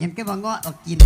เห็นแกบอกเงาะออกกิน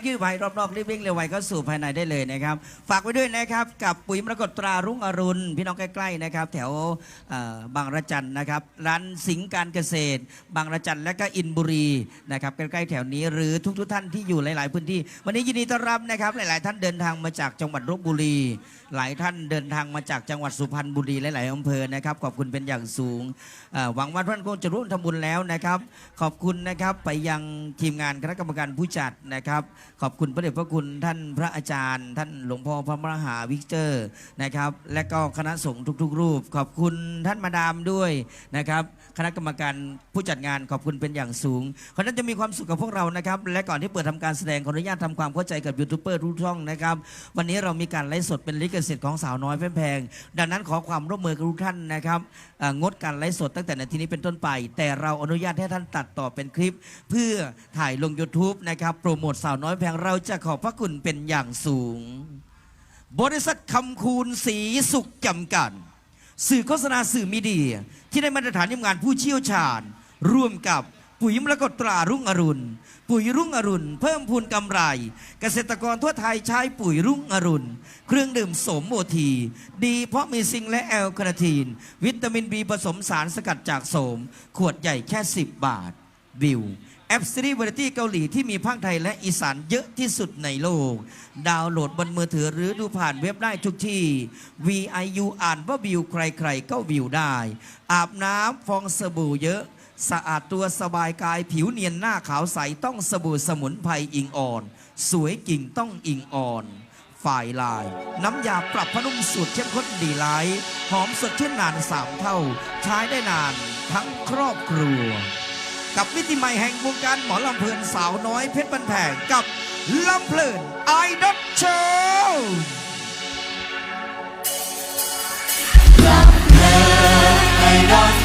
ยยื้อไวรอบๆรีบวิ่งเร็วไวเข้าสู่ภายในได้เลยนะครับ ฝากไว้ด้วยนะครับ กับปุ๋ยมรกตตรารุ่งอรุณ พี่น้องใกล้ๆนะครับ แถวบางระจันนะครับ ร้านสิงห์การเกษตร บางระจันและก็อินบุรีนะครับใกล้ๆแถวนี้หรือทุกๆท่านที่อยู่หลาย ๆ พื้นที่ วันนี้ยินดีต้อนรับนะครับ หลายๆ ท่านเดินทางมาจากจังหวัดลบบุรี หลายท่านเดินทางมาจากจังหวัดสุพรรณบุรีหลายๆอำเภอนะครับขอบคุณเป็นอย่างสูงหวังว่าท่านคงจะร่วมทำบุญแล้วนะครับ ขอบคุณนะครับไปยังทีมงานคณะกรรมการผู้จัดนะครับขอบคุณพระเดชพระคุณท่านพระอาจารย์ ท่านหลวงพ่อพระมหาวิกเตอร์นะครับ และก็คณะสงฆ์ทุก ๆ รูป ขอบคุณท่านมาดามด้วยนะครับคณะกรรมการผู้จัดงานขอบคุณเป็นอย่างสูงขอนั้นจะมีความสุขกับพวกเรานะครับ และก่อนที่เปิดทำการแสดงขออนุญาตทำความเข้าใจกับยูทูบเบอร์ทุกช่องนะครับ วันนี้เรามีการไลฟ์สดเป็นลิขสิทธิ์ของสาวน้อยแพงๆดังนั้นขอความร่วมมือกับทุกท่านนะครับงดการไลฟ์สดตั้งแต่นาทีนี้เป็นต้นไป แต่เราอนุญาตให้ท่านตัดต่อเป็นคลิป เพื่อถ่ายลง YouTube นะครับโปรโมทสาวน้อยแพงเราจะขอบพระคุณเป็นอย่างสูง บริษัทคำคูณสีสุขจำกัดสื่อโฆษณาสื่อมีเดีย ที่ได้มาตรฐานทีมงานผู้เชี่ยวชาญ ร่วมกับปุ๋ยมรกตตรารุ่งอรุณ ปุ๋ยรุ่งอรุณ เพิ่มพูนกำไร เกษตรกรทั่วไทยใช้ปุ๋ยรุ่งอรุณ เครื่องดื่มสมโมที ดีเพราะมีซิงและแอลคาทีน วิตามินบีผสมสารสกัดจากโสม ขวดใหญ่แค่ 10 บาทวิว แอปซีรีส์วาไรตี้เกาหลีที่มีภาคไทยและอีสานเยอะที่สุดในโลก ดาวน์โหลดบนมือถือหรือดูผ่านเว็บได้ทุกที่ VIU อ่านว่าวิวใครๆก็วิวได้ อาบน้ำฟองสบู่เยอะ สะอาดตัวสบายกายผิวเนียนหน้าขาวใสต้องสบู่สมุนไพรอิงอ่อน สวยจริงต้องอิงอ่อนฝ่ายลาย น้ำยาปรับพนุ่มสูตรเข้มข้นดีไลท์หอมสดชื่นนานสามเท่า ใช้ได้นานทั้งครอบครัว กับวิติใหม่แห่งวงการหมอลำเพลินสาวน้อยเพชรบันแพงกับลำเพลินไอดอลโชว์ไอดอล